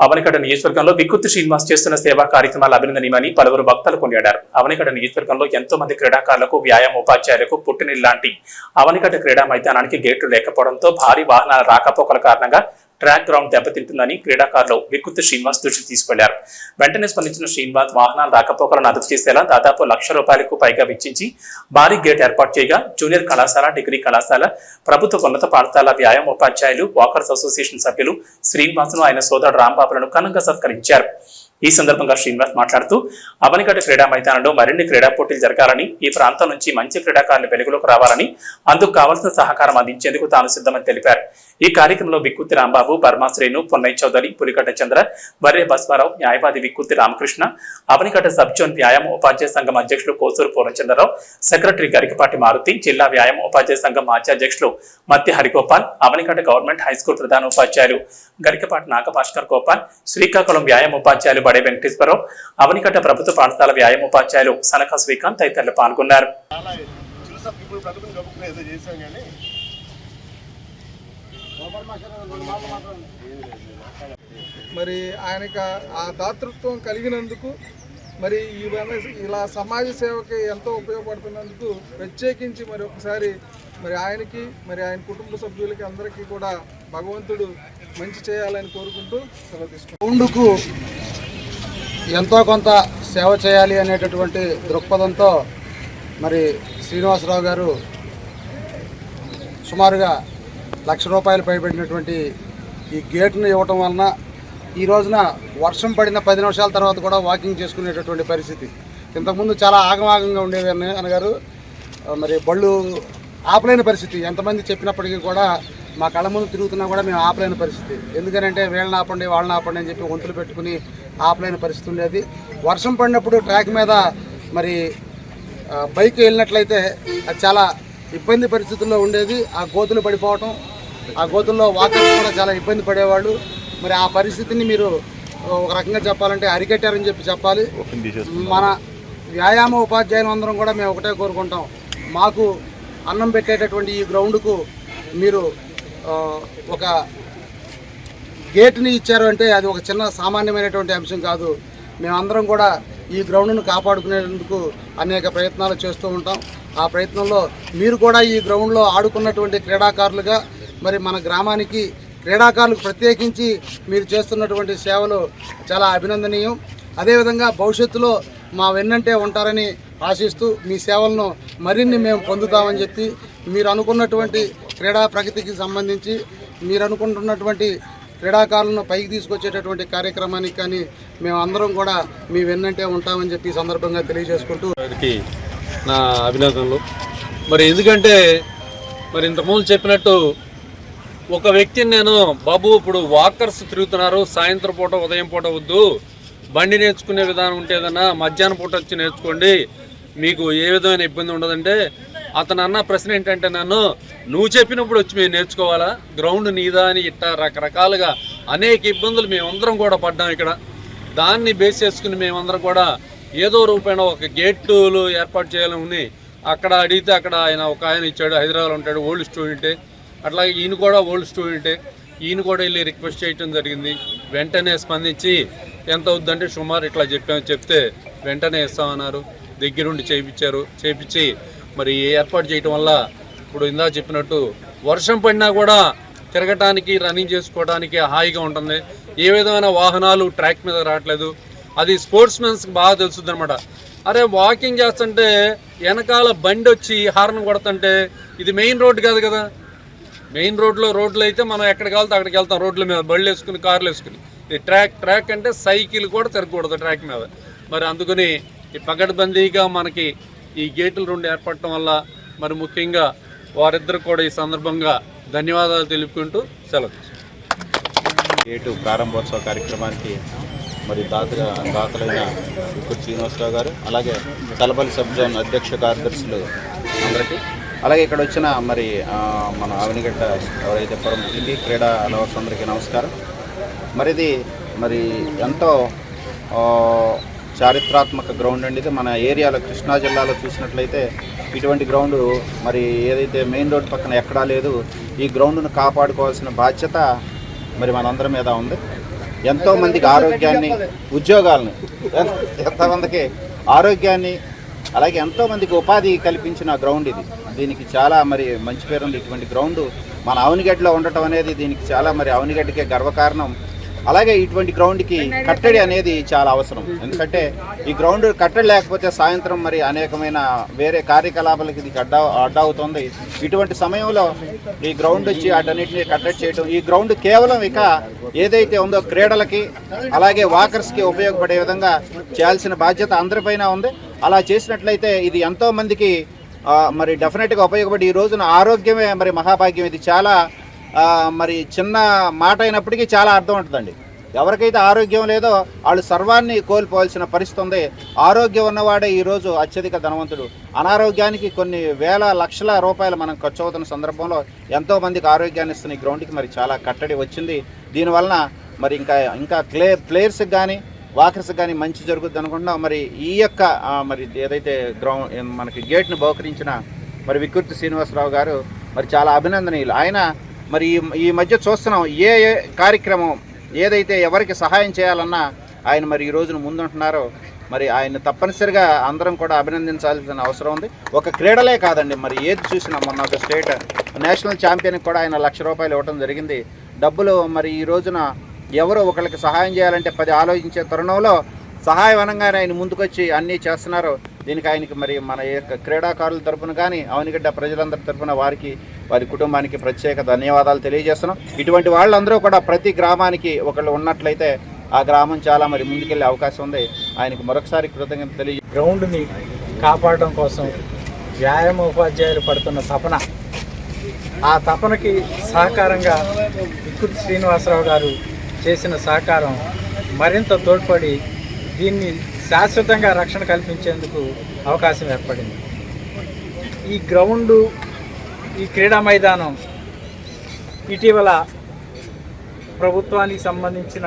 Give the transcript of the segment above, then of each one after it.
అవనికట నియోజకవర్గంలో వికృతి శ్రీనివాస్ చేస్తున్న సేవా కార్యక్రమాలు అభినందనీయమని పలువురు భక్తులు కొనియాడారు. అవనికట నియోజకవర్గంలో ఎంతో మంది క్రీడాకారులకు వ్యాయామ ఉపాధ్యాయులకు పుట్టినిల్లాంటి అవనికట క్రీడా మైదానానికి గేట్లు లేకపోవడంతో భారీ వాహనాల రాకపోకల కారణంగా ట్రాక్ గ్రౌండ్ దెబ్బతింటుందని క్రీడాకారులు వికృతి శ్రీనివాస్ దృష్టి తీసుకెళ్ళారు. వెంటనే స్పందించిన శ్రీనివాస్ వాహనాల రాకపోకలను అదుపు చేసేలా దాదాపు లక్ష రూపాయలకు పైగా వెచ్చించి భారీ గేట్ ఏర్పాటు చేయగా జూనియర్ కళాశాల డిగ్రీ కళాశాల ప్రభుత్వ ఉన్నత పాఠశాల వ్యాయామ ఉపాధ్యాయులు వాకర్స్ అసోసియేషన్ సభ్యులు శ్రీనివాసును ఆయన సోదరుడు రాంబాబులను ఘనంగా సత్కరించారు. ఈ సందర్భంగా శ్రీనివాస్ మాట్లాడుతూ అవనిగడ్డ క్రీడా మైదానంలో మరిన్ని క్రీడా పోటీలు జరగాలని ఈ ప్రాంతం నుంచి మంచి క్రీడాకారులు వెలుగులోకి రావాలని అందుకు కావాల్సిన సహకారం అందించేందుకు తాను సిద్ధమని తెలిపారు. ఈ కార్యక్రమంలో విక్కుత్తి రాంబాబు బర్మా శ్రేణు చౌదరి పులికట్ట చంద్ర వర్రే బస్వారావు న్యాయవాది విక్కుత్తి రామకృష్ణ అవనిగడ్డ సబ్జోన్ వ్యాయామ ఉపాధ్యాయ సంఘం అధ్యక్షులు కోసూరు పూర్ణచంద్రరావు సెక్రటరీ గరికపాటి మారుతి జిల్లా వ్యాయామ ఉపాధ్యాయ సంఘం మాధ్యాధ్యక్షులు Matti Harigopal Avanigadda government high school ప్రధాన ఉపాధ్యాయులు గరికపాటి నాగభాస్కర్ గోపాల్ శ్రీకాకుళం వ్యాయామ ఉపాధ్యాయులు బడే వెంకటేశ్వరరావు అవనికట్ట ప్రభుత్వ పాఠశాల వ్యాయామ ఉపాధ్యాయులు సనక శ్రీకాంత్ తదితరులు పాల్గొన్నారు చాలా చిరుస ఇప్పుడు బ్రతుకుని కప్పుకుని ఏదో చేసాం కానీ మరి ఆయనకి ఆ- దాతృత్వం కలిగినందుకు మరి ఇవన్నీ ఇలా సమాజ సేవకి ఎంతో ఉపయోగపడుతున్నందుకు ప్రత్యేకించి మరి ఒకసారి మరి ఆయనకి మరి ఆయన కుటుంబ సభ్యులకి అందరికీ కూడా భగవంతుడు మంచి చేయాలని కోరుకుంటూ సెలవు తీసుకుంటాం ఎంతో కొంత సేవ చేయాలి అనేటటువంటి దృక్పథంతో మరి శ్రీనివాసరావు గారు సుమారుగా లక్ష రూపాయలు పైబడినటువంటి ఈ గేట్ను ఇవ్వటం వలన ఈ రోజున వర్షం పడిన పది నిమిషాల తర్వాత కూడా వాకింగ్ చేసుకునేటటువంటి పరిస్థితి. ఇంతకుముందు చాలా ఆగమాగంగా ఉండేది అన్న అన్నగారు. మరి బళ్ళు ఆపలేని పరిస్థితి. ఎంతమంది చెప్పినప్పటికీ కూడా మా కళ్ళ ముందు తిరుగుతున్నా కూడా మేము ఆపలేని పరిస్థితి. ఎందుకనంటే వీళ్ళని ఆపండి వాళ్ళని ఆపండి అని చెప్పి వంతులు పెట్టుకుని ఆపలేని పరిస్థితి ఉండేది. వర్షం పడినప్పుడు ట్రాక్ మీద మరి బైక్ వెళ్ళినట్లయితే అది చాలా ఇబ్బంది పరిస్థితుల్లో ఉండేది. ఆ గోతులు పడిపోవటం ఆ గోతుల్లో వాకర్స్ కూడా చాలా ఇబ్బంది పడేవాళ్ళు. మరి ఆ పరిస్థితిని మీరు ఒక రకంగా చెప్పాలంటే అరికట్టారని చెప్పి చెప్పాలి. మన వ్యాయామ ఉపాధ్యాయులు అందరం కూడా మేము ఒకటే కోరుకుంటాం. మాకు అన్నం పెట్టేటటువంటి ఈ గ్రౌండ్కు మీరు ఒక గేట్ని ఇచ్చారు అంటే అది ఒక చిన్న సామాన్యమైనటువంటి అంశం కాదు. మేమందరం కూడా ఈ గ్రౌండ్ను కాపాడుకునేందుకు అనేక ప్రయత్నాలు చేస్తూ ఉంటాం. ఆ ప్రయత్నంలో మీరు కూడా ఈ గ్రౌండ్లో ఆడుకున్నటువంటి క్రీడాకారులుగా మరి మన గ్రామానికి క్రీడాకారులకు ప్రత్యేకించి మీరు చేస్తున్నటువంటి సేవలు చాలా అభినందనీయం. అదేవిధంగా భవిష్యత్తులో మా వెన్నంటే ఉంటారని ఆశిస్తూ మీ సేవలను మరిన్ని మేము పొందుతామని చెప్పి మీరు అనుకున్నటువంటి క్రీడా ప్రగతికి సంబంధించి మీరు అనుకుంటున్నటువంటి క్రీడాకారులను పైకి తీసుకొచ్చేటటువంటి కార్యక్రమానికి కానీ మేమందరం కూడా మీ వెన్నంటే ఉంటామని చెప్పి సందర్భంగా తెలియజేసుకుంటూ నా అభినందనలు. మరి ఎందుకంటే మరి ఇంతకుముందు చెప్పినట్టు ఒక వ్యక్తిని నేను బాబు ఇప్పుడు వాకర్స్ తిరుగుతున్నారు సాయంత్రం పూట ఉదయం పూట వద్దు. బండి నేర్చుకునే విధానం ఉంటేదన్నా మధ్యాహ్నం పూట వచ్చి నేర్చుకోండి. మీకు ఏ విధమైన ఇబ్బంది ఉండదంటే అతను అన్న ప్రశ్న ఏంటంటే నన్ను నువ్వు చెప్పినప్పుడు వచ్చి మేము నేర్చుకోవాలా? గ్రౌండ్ నీదా అని ఇట్టా రకరకాలుగా అనేక ఇబ్బందులు మేమందరం కూడా పడ్డాం ఇక్కడ. దాన్ని బేస్ చేసుకుని మేమందరం కూడా ఏదో రూపేణ ఒక గేట్లు ఏర్పాటు చేయాలని అక్కడ అడిగితే అక్కడ ఆయన ఒక ఆయన ఇచ్చాడు హైదరాబాద్ ఉంటాడు ఓల్డ్ స్టూడెంటే. అట్లాగే ఈయన కూడా ఓల్డ్ స్టూడెంటే. ఈయన కూడా వెళ్ళి రిక్వెస్ట్ చేయటం జరిగింది. వెంటనే స్పందించి ఎంత అవుద్దంటే సుమారు ఇట్లా చెప్పామని చెప్తే వెంటనే ఇస్తామన్నారు. దగ్గరుండి చేయించారు చేయించి మరి ఏర్పాటు చేయటం వల్ల ఇప్పుడు ఇందా చెప్పినట్టు వర్షం పడినా కూడా తిరగటానికి రన్నింగ్ చేసుకోవడానికి హాయిగా ఉంటుంది. ఏ విధమైన వాహనాలు ట్రాక్ మీద రావట్లేదు. అది స్పోర్ట్స్ మెన్స్కి బాగా తెలుస్తుంది అనమాట అరే వాకింగ్ చేస్తుంటే వెనకాల బండి వచ్చి హార్న్ కొడుతుంటే ఇది మెయిన్ రోడ్ కాదు కదా. మెయిన్ రోడ్లో రోడ్లు అయితే మనం ఎక్కడికి వెళ్తే అక్కడికి వెళ్తాం. రోడ్ల మీద బళ్ళు వేసుకుని కార్లు వేసుకుని. ఈ ట్రాక్ ట్రాక్ అంటే సైకిల్ కూడా తిరగకూడదు ట్రాక్ మీద. మరి అందుకని ఈ పగడ్బందీగా మనకి ఈ గేట్లు రెండు ఏర్పడటం వల్ల మరి ముఖ్యంగా వారిద్దరు కూడా ఈ సందర్భంగా ధన్యవాదాలు తెలుపుకుంటూ సెలవు గేటు ప్రారంభోత్సవ కార్యక్రమానికి మరి దాతగా దాతలైన ఇప్పుడు శ్రీనివాసరావు గారు అలాగే తలపల్లి సబ్ జోన్ అధ్యక్ష కార్యదర్శులు అందరికీ అలాగే ఇక్కడ వచ్చిన మరి మన ఆవినిగడ్డ ఎవరైతే ప్రముఖులకి క్రీడా లవర్స్ అందరికీ నమస్కారం. మరి ఇది మరి ఎంతో చారిత్రాత్మక గ్రౌండ్ అండి ఇది. మన ఏరియాలో కృష్ణా జిల్లాలో చూసినట్లయితే ఇటువంటి గ్రౌండ్ మరి ఏదైతే మెయిన్ రోడ్ పక్కన ఎక్కడా లేదు ఈ గ్రౌండ్ను కాపాడుకోవాల్సిన బాధ్యత మరి మనందరి మీద ఉంది. ఎంతోమందికి ఆరోగ్యాన్ని ఉద్యోగాలను ఎంతమందికి ఆరోగ్యాన్ని అలాగే ఎంతోమందికి ఉపాధి కల్పించిన గ్రౌండ్ ఇది. దీనికి చాలా మరి మంచి పేరు ఉంది ఇటువంటి గ్రౌండ్ మన అవనిగడ్డలో ఉండటం అనేది దీనికి చాలా మరి అవనిగడ్డకే గర్వకారణం. అలాగే ఇటువంటి గ్రౌండ్కి కట్టడి అనేది చాలా అవసరం. ఎందుకంటే ఈ గ్రౌండ్ కట్టడి లేకపోతే సాయంత్రం మరి అనేకమైన వేరే కార్యకలాపాలకి ఇది అడ్డా అడ్డా అవుతుంది ఇటువంటి సమయంలో ఈ గ్రౌండ్ వచ్చి వాటన్నిటిని కట్టడి చేయడం ఈ గ్రౌండ్ కేవలం ఇక ఏదైతే ఉందో క్రీడలకి అలాగే వాకర్స్కి ఉపయోగపడే విధంగా చేయాల్సిన బాధ్యత అందరిపైన ఉంది. అలా చేసినట్లయితే ఇది ఎంతోమందికి మరి డెఫినెట్గా ఉపయోగపడి ఈ రోజున ఆరోగ్యమే మరి మహాభాగ్యం. ఇది చాలా మరి చిన్న మాట అయినప్పటికీ చాలా అర్థం ఉంటుందండి. ఎవరికైతే ఆరోగ్యం లేదో వాళ్ళు సర్వాన్ని కోల్పోవాల్సిన పరిస్థితి ఉంది. ఆరోగ్యం ఉన్నవాడే ఈరోజు అత్యధిక ధనవంతుడు. అనారోగ్యానికి కొన్ని వేల లక్షల రూపాయలు మనం ఖర్చు అవుతున్న సందర్భంలో ఎంతో మందికి ఆరోగ్యాన్ని ఇస్తున్న ఈ గ్రౌండ్కి మరి చాలా కట్టడి వచ్చింది. దీనివలన మరి ఇంకా ఇంకా క్లే ప్లేయర్స్కి కానీ వాకర్స్కి కానీ మంచి జరుగుద్ది అనుకుంటున్నాం. మరి ఈ యొక్క మరి ఏదైతే గ్రౌండ్ మనకి గేట్ను బహుకరించిన మరి వికృతి శ్రీనివాసరావు గారు మరి చాలా అభినందనీయులు. ఆయన మరి ఈ మధ్య చూస్తున్నాం ఏ ఏ కార్యక్రమం ఏదైతే ఎవరికి సహాయం చేయాలన్నా ఆయన మరి ఈ రోజున ముందుంటున్నారో మరి ఆయన తప్పనిసరిగా అందరం కూడా అభినందించాల్సిన అవసరం ఉంది. ఒక క్రీడలే కాదండి మరి ఏది చూసినా మొన్న ఒక స్టేట్ నేషనల్ ఛాంపియన్కి కూడా ఆయన లక్ష రూపాయలు ఇవ్వడం జరిగింది. డబ్బులు మరి ఈ రోజున ఎవరో ఒకరికి సహాయం చేయాలంటే పది ఆలోచించే తరుణంలో సహాయవనంగా ఆయన ముందుకొచ్చి అన్నీ చేస్తున్నారు. దీనికి ఆయనకి మరి మన యొక్క క్రీడాకారుల తరపున కానీ అవనిగడ్డ ప్రజలందరి తరపున వారికి వారి కుటుంబానికి ప్రత్యేక ధన్యవాదాలు తెలియజేస్తున్నాం. ఇటువంటి వాళ్ళందరూ కూడా ప్రతి గ్రామానికి ఒకళ్ళు ఉన్నట్లయితే ఆ గ్రామం చాలా మరి ముందుకెళ్ళే అవకాశం ఉంది. ఆయనకు మరొకసారి కృతజ్ఞత తెలియ గ్రౌండ్ని కాపాడడం కోసం వ్యాయామ ఉపాధ్యాయులు పడుతున్న తపన. ఆ తపనకి సహకారంగా వికృతి శ్రీనివాసరావు గారు చేసిన సహకారం మరింత తోడ్పడి దీన్ని శాశ్వతంగా రక్షణ కల్పించేందుకు అవకాశం ఏర్పడింది. ఈ గ్రౌండు ఈ క్రీడా మైదానం ఇటీవల ప్రభుత్వానికి సంబంధించిన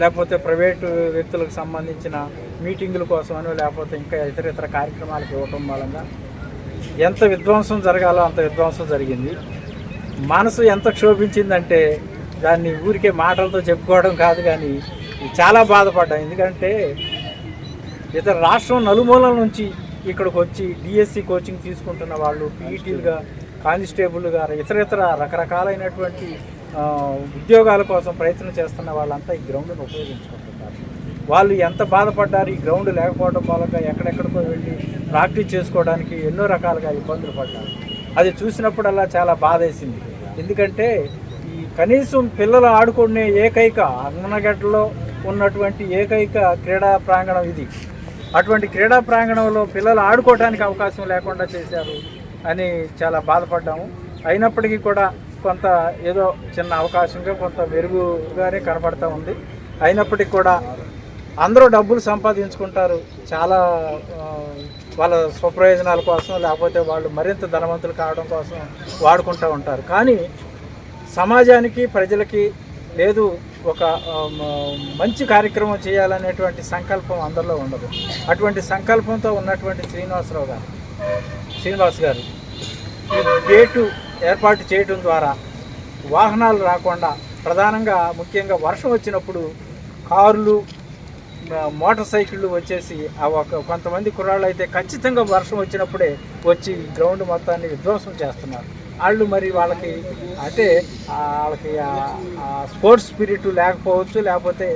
లేకపోతే ప్రైవేటు వ్యక్తులకు సంబంధించిన మీటింగుల కోసమనో లేకపోతే ఇంకా ఇతర ఇతర కార్యక్రమాలకు ఇవ్వటం వలన ఎంత విధ్వంసం జరగాలో అంత విధ్వంసం జరిగింది. మనసు ఎంత క్షోభించిందంటే దాన్ని ఊరికే మాటలతో చెప్పుకోవడం కాదు కానీ చాలా బాధపడ్డాం. ఎందుకంటే ఇతర రాష్ట్రం నలుమూలల నుంచి ఇక్కడికి వచ్చి డిఎస్సి కోచింగ్ తీసుకుంటున్న వాళ్ళు పీఈటీలుగా కానిస్టేబుల్గా ఇతర ఇతర రకరకాలైనటువంటి ఉద్యోగాల కోసం ప్రయత్నం చేస్తున్న వాళ్ళంతా ఈ గ్రౌండ్ను ఉపయోగించుకుంటున్నారు. వాళ్ళు ఎంత బాధపడ్డారు ఈ గ్రౌండ్ లేకపోవడం మూలంగా ఎక్కడెక్కడికో వెళ్ళి ప్రాక్టీస్ చేసుకోవడానికి ఎన్నో రకాలుగా ఇబ్బందులు పడ్డారు. అది చూసినప్పుడల్లా చాలా బాధేసింది. ఎందుకంటే ఈ కనీసం పిల్లలు ఆడుకునే ఏకైక అన్నగడ్డలో ఉన్నటువంటి ఏకైక క్రీడా ప్రాంగణం ఇది. అటువంటి క్రీడా ప్రాంగణంలో పిల్లలు ఆడుకోవడానికి అవకాశం లేకుండా చేశారు అని చాలా బాధపడ్డాము. అయినప్పటికీ కూడా కొంత ఏదో చిన్న అవకాశంగా కొంత మెరుగుగానే కనపడతా ఉంది. అయినప్పటికీ కూడా అందరూ డబ్బులు సంపాదించుకుంటారు. చాలా వాళ్ళ స్వప్రయోజనాల కోసం లేకపోతే వాళ్ళు మరింత ధనవంతులు కావడం కోసం వాడుకుంటూ ఉంటారు. కానీ సమాజానికి ప్రజలకి లేదు ఒక మంచి కార్యక్రమం చేయాలనేటువంటి సంకల్పం అందరిలో ఉండదు. అటువంటి సంకల్పంతో ఉన్నటువంటి శ్రీనివాసరావు గారు శ్రీనివాస్ గారు గేటు ఏర్పాటు చేయడం ద్వారా వాహనాలు రాకుండా ప్రధానంగా ముఖ్యంగా వర్షం వచ్చినప్పుడు కారులు మోటార్ సైకిళ్ళు వచ్చేసి ఆ ఒక కొంతమంది కుర్రాళ్ళు అయితే ఖచ్చితంగా వర్షం వచ్చినప్పుడే వచ్చి గ్రౌండ్ మొత్తాన్ని విధ్వంసం చేస్తున్నారు. వాళ్ళు మరి వాళ్ళకి అంటే వాళ్ళకి స్పోర్ట్స్ స్పిరిట్ లేకపోవచ్చు లేకపోతే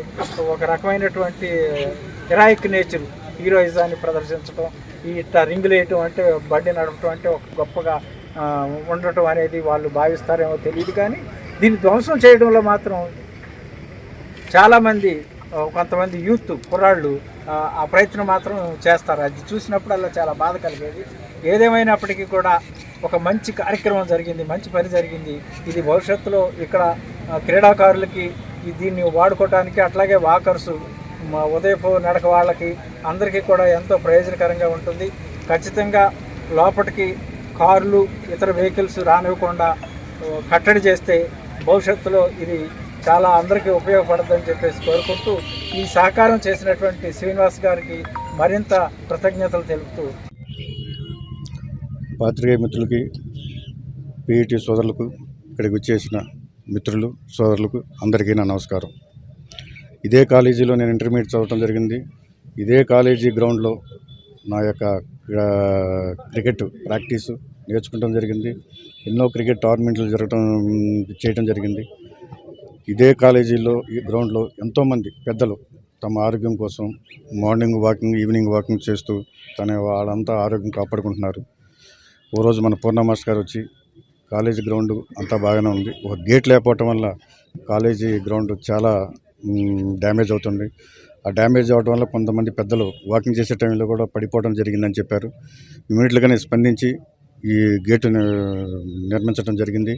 ఒక రకమైనటువంటి హెరాయిక్ నేచర్ హీరోయిజాన్ని ప్రదర్శించడం ఈ ఇట్లా రింగులు వేయటం అంటే బండి నడపటం అంటే ఒక గొప్పగా ఉండటం అనేది వాళ్ళు భావిస్తారేమో తెలియదు కానీ దీన్ని ధ్వంసం చేయడంలో మాత్రం చాలామంది కొంతమంది యూత్ కుర్రాళ్ళు ఆ, ఆ ప్రయత్నం మాత్రం చేస్తారు. అది చూసినప్పుడల్లా చాలా బాధ కలిగేది. ఏదేమైనప్పటికీ కూడా ఒక మంచి కార్యక్రమం జరిగింది మంచి పని జరిగింది. ఇది భవిష్యత్తులో ఇక్కడ క్రీడాకారులకి దీన్ని వాడుకోవటానికి అట్లాగే వాకర్సు మా ఉదయపు నడక వాళ్ళకి అందరికీ కూడా ఎంతో ప్రయోజనకరంగా ఉంటుంది. ఖచ్చితంగా లోపలికి కార్లు ఇతర వెహికల్స్ రానివ్వకుండా కట్టడి చేస్తే భవిష్యత్తులో ఇది చాలా అందరికీ ఉపయోగపడుతుందని చెప్పేసి కోరుకుంటూ ఈ సహకారం చేసినటువంటి శ్రీనివాస్ గారికి మరింత కృతజ్ఞతలు తెలుపుతూ పాత్రికేయ మిత్రులకి పీఈటీ సోదరులకు ఇక్కడికి వచ్చేసిన మిత్రులు సోదరులకు అందరికీ నా నమస్కారం. ఇదే కాలేజీలో నేను ఇంటర్మీడియట్ చదవటం జరిగింది. ఇదే కాలేజీ గ్రౌండ్లో నా యొక్క క్రికెట్ ప్రాక్టీస్ నేర్చుకోవడం జరిగింది. ఎన్నో క్రికెట్ టోర్నమెంట్లు జరగటం చేయటం జరిగింది. ఇదే కాలేజీలో ఈ గ్రౌండ్లో ఎంతోమంది పెద్దలు తమ ఆరోగ్యం కోసం మార్నింగ్ వాకింగ్ ఈవినింగ్ వాకింగ్ చేస్తూ తన వాళ్ళంతా ఆరోగ్యం కాపాడుకుంటున్నారు. ఓ రోజు మన పూర్ణమాస్ గారు వచ్చి కాలేజీ గ్రౌండ్ అంతా బాగానే ఉంది. ఒక గేట్ లేకపోవటం వల్ల కాలేజీ గ్రౌండ్ చాలా డ్యామేజ్ అవుతుంది. ఆ డ్యామేజ్ అవడం వల్ల కొంతమంది పెద్దలు వాకింగ్ చేసే టైంలో కూడా పడిపోవడం జరిగిందని చెప్పారు. ఇమీడియట్గానే స్పందించి ఈ గేటును నిర్మించడం జరిగింది.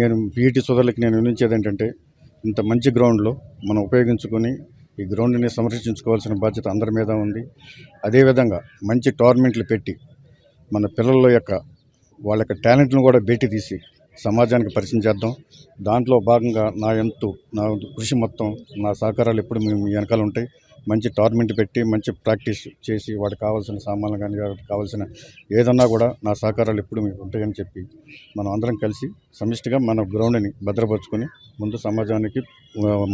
నేను పీఈటీ సోదరులకి నేను వినించేది ఏంటంటే ఇంత మంచి గ్రౌండ్లో మనం ఉపయోగించుకొని ఈ గ్రౌండ్ని సంరక్షించుకోవాల్సిన బాధ్యత అందరి మీద ఉంది. అదేవిధంగా మంచి టోర్నమెంట్లు పెట్టి మన పిల్లల యొక్క వాళ్ళ యొక్క టాలెంట్ను కూడా భేటీ తీసి సమాజానికి పరిచయం చేద్దాం. దాంట్లో భాగంగా నా ఎంతు నా కృషి మొత్తం నా సహకారాలు ఎప్పుడు మేము వెనకాల ఉంటాయి. మంచి టోర్నమెంట్ పెట్టి మంచి ప్రాక్టీస్ చేసి వాటికి కావాల్సిన సామాన్లు కానీ వాటికి కావాల్సిన ఏదన్నా కూడా నా సహకారాలు ఎప్పుడు మీకు ఉంటాయని చెప్పి మనం అందరం కలిసి సమిష్టిగా మన గ్రౌండ్ని భద్రపరుచుకొని ముందు సమాజానికి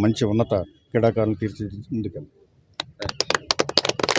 మంచి ఉన్నత క్రీడాకారులు తీర్చిదిద్దుకెళ్తాం